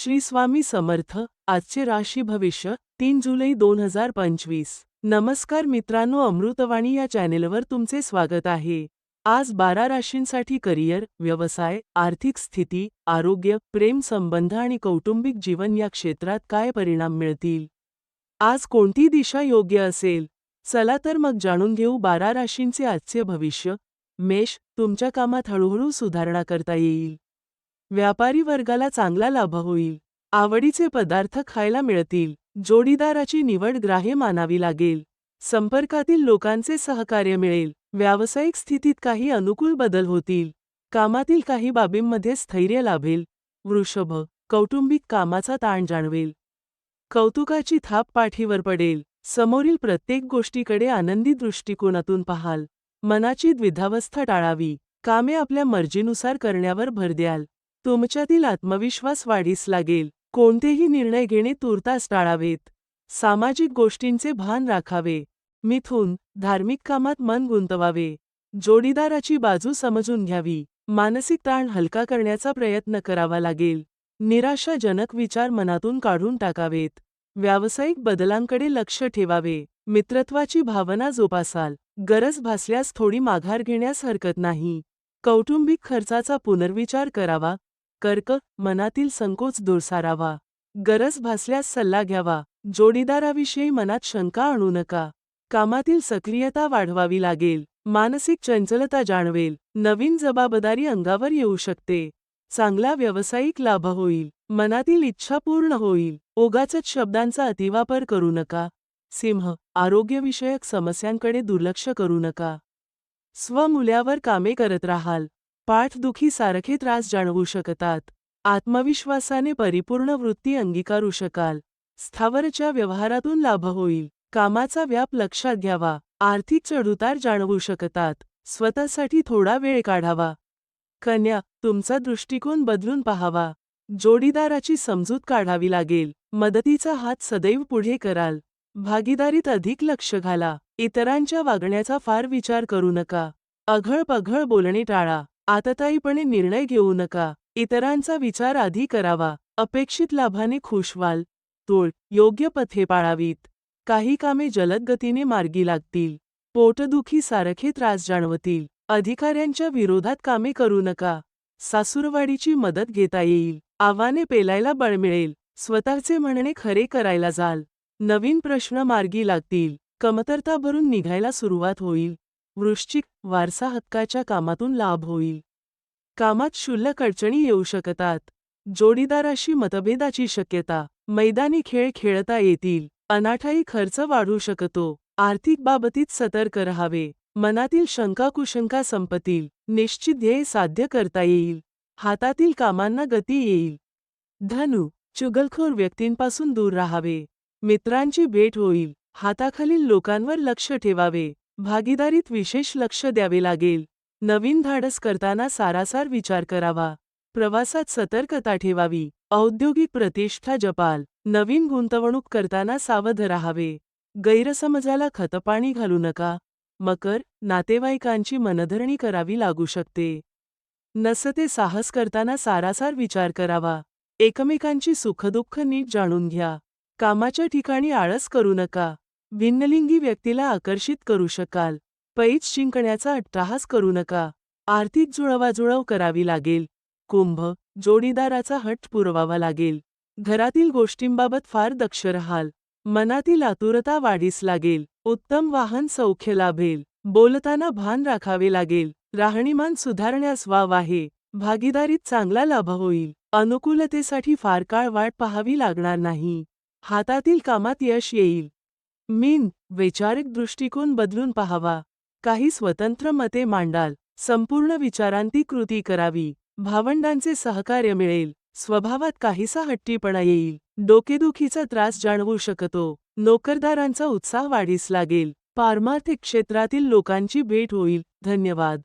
श्री स्वामी समर्थ आजचे राशी भविष्य तीन जुलै दोन हजार पंचवीस. नमस्कार मित्रांनो अमृतवाणी या चॅनेलवर तुमचे स्वागत आहे. आज बारा राशींसाठी करिअर व्यवसाय आर्थिक स्थिती आरोग्य प्रेम संबंध आणि कौटुंबिक जीवन या क्षेत्रात काय परिणाम मिळतील? आज कोणती दिशा योग्य असेल? चला तर मग जाणून घेऊ बारा राशींचे आजचे भविष्य. मेष तुमच्या कामात हळूहळू सुधारणा करता येईल. व्यापारी वर्गाला चांगला लाभ होईल. आवडीचे पदार्थ खायला मिळतील. जोडीदाराची निवड ग्राह्य मानावी लागेल. संपर्कातील लोकांचे सहकार्य मिळेल. व्यावसायिक स्थितीत काही अनुकूल बदल होतील. कामातील काही बाबींमध्ये स्थैर्य लाभेल. वृषभ कौटुंबिक कामाचा ताण जाणवेल. कौतुकाची थाप पाठीवर पडेल. समोरील प्रत्येक गोष्टीकडे आनंदी दृष्टिकोनातून पाहाल. मनाची द्विधावस्था टाळावी. कामे आपल्या मर्जीनुसार करण्यावर भर द्याल. तुमच्यातील आत्मविश्वास वाढीस लागेल. कोणतेही निर्णय घेणे तुर्तास टाळावेत. सामाजिक गोष्टींचे भान राखावे. मिथून धार्मिक कामात मन गुंतवावे. जोडीदाराची बाजू समजून घ्यावी. मानसिक ताण हलका करण्याचा प्रयत्न करावा लागेल. निराशाजनक विचार मनातून काढून टाकावेत. व्यावसायिक बदलांकडे लक्ष ठेवावे. मित्रत्वाची भावना जोपासाल. गरज भासल्यास थोडी माघार घेण्यास हरकत नाही. कौटुंबिक खर्चाचा पुनर्विचार करावा. कर्क मनातील संकोच दूर सारावा गरज भासल्यास सल्ला घ्यावा. जोडीदाराविषयी मनात शंका आणू नका. कामातील सक्रियता वाढवावी लागेल. मानसिक चंचलता जाणवेल. नवीन जबाबदारी अंगावर येऊ शकते. चांगला व्यावसायिक लाभ होईल. मनातील इच्छा पूर्ण होईल. ओगाचत शब्दांचा अतिवापर करू नका. सिंह आरोग्यविषयक समस्यांकडे दुर्लक्ष करू नका. स्वमूल्यावर कामे करत राहाल. पाठदुखी सारखे त्रास जाणवू शकतात. आत्मविश्वासाने परिपूर्ण वृत्ती अंगीकारू शकाल. स्थावरच्या व्यवहारातून लाभ होईल. कामाचा व्याप लक्षात घ्यावा. आर्थिक चढउतार जाणवू शकतात. स्वतःसाठी थोडा वेळ काढावा. कन्या तुमचा दृष्टिकोन बदलून पाहावा. जोडीदाराची समजूत काढावी लागेल. मदतीचा हात सदैव पुढे कराल. भागीदारीत अधिक लक्ष घाला. इतरांच्या वागण्याचा फार विचार करू नका. अघळपघळ बोलणे टाळा. आतताईपणे निर्णय घेऊ नका. इतरांचा विचार आधी करावा. अपेक्षित लाभाने खुश व्हाल. तोळ योग्य पथे पाळावीत. काही कामे जलद गतीने मार्गी लागतील. पोटदुखी सारखे त्रास जाणवतील. अधिकाऱ्यांच्या विरोधात कामे करू नका. सासूरवाडीची मदत घेता येईल. आव्हाने पेलायला बळ मिळेल. स्वतःचे म्हणणे खरे करायला जाल. नवीन प्रश्न मार्गी लागतील. कमतरता भरून निघायला सुरुवात होईल. वृश्चिक वारसा हक्काच्या कामातून लाभ होईल. कामात क्षुल्लक अडचणी येऊ शकतात. जोडीदाराशी मतभेदाची शक्यता. मैदानी खेळ खेळता येतील. अनाठाई खर्च वाढू शकतो. आर्थिक बाबतीत सतर्क रहावे. मनातील शंका कुशंका संपतील. निश्चित ध्येय साध्य करता येईल. हातातील कामांना गती येईल. धनु चुगलखोर व्यक्तींपासून दूर राहावे. मित्रांची भेट होईल. हाताखालील लोकांवर लक्ष ठेवावे. भागीदारीत विशेष लक्ष द्यावे लागेल. नवीन धाडस करताना सारासार विचार करावा. प्रवासात सतर्कता ठेवावी. औद्योगिक प्रतिष्ठा जपाल. नवीन गुंतवणूक करताना सावध राहावे. गैरसमजाला खतपाणी घालू नका. मकर नातेवाईकांची मनधरणी करावी लागू शकते. नसते साहस करताना सारासार विचार करावा. एकमेकांची सुखदुःख नीट जाणून घ्या. कामाच्या ठिकाणी आळस करू नका. भिन्नलिंगी व्यक्तीला आकर्षित करू शकाल. पैज शिंकण्याचा अट्टाहास करू नका. आर्थिक जुळवाजुळव करावी लागेल. कुंभ जोडीदाराचा हट पुरवावा लागेल. घरातील गोष्टींबाबत फार दक्ष रहाल. मनातील आतुरता वाढीस लागेल. उत्तम वाहन सौख्य लाभेल. बोलताना भान राखावे लागेल. राहणीमान सुधारण्यास वाव आहे. भागीदारीत चांगला लाभ होईल. अनुकूलतेसाठी फार काळ वाट पाहावी लागणार नाही. हातातील कामात यश येईल. मीन वैचारिक दृष्टिकोन बदलून पाहावा. काही स्वतंत्र मते मांडाल. संपूर्ण विचारांती कृती करावी. भावंडांचे सहकार्य मिळेल. स्वभावात काहीसा हट्टीपणा येईल. डोकेदुखीचा त्रास जाणवू शकतो. नोकरदारांचा उत्साह वाढीस लागेल. पारमार्थिक क्षेत्रातील लोकांची भेट होईल. धन्यवाद.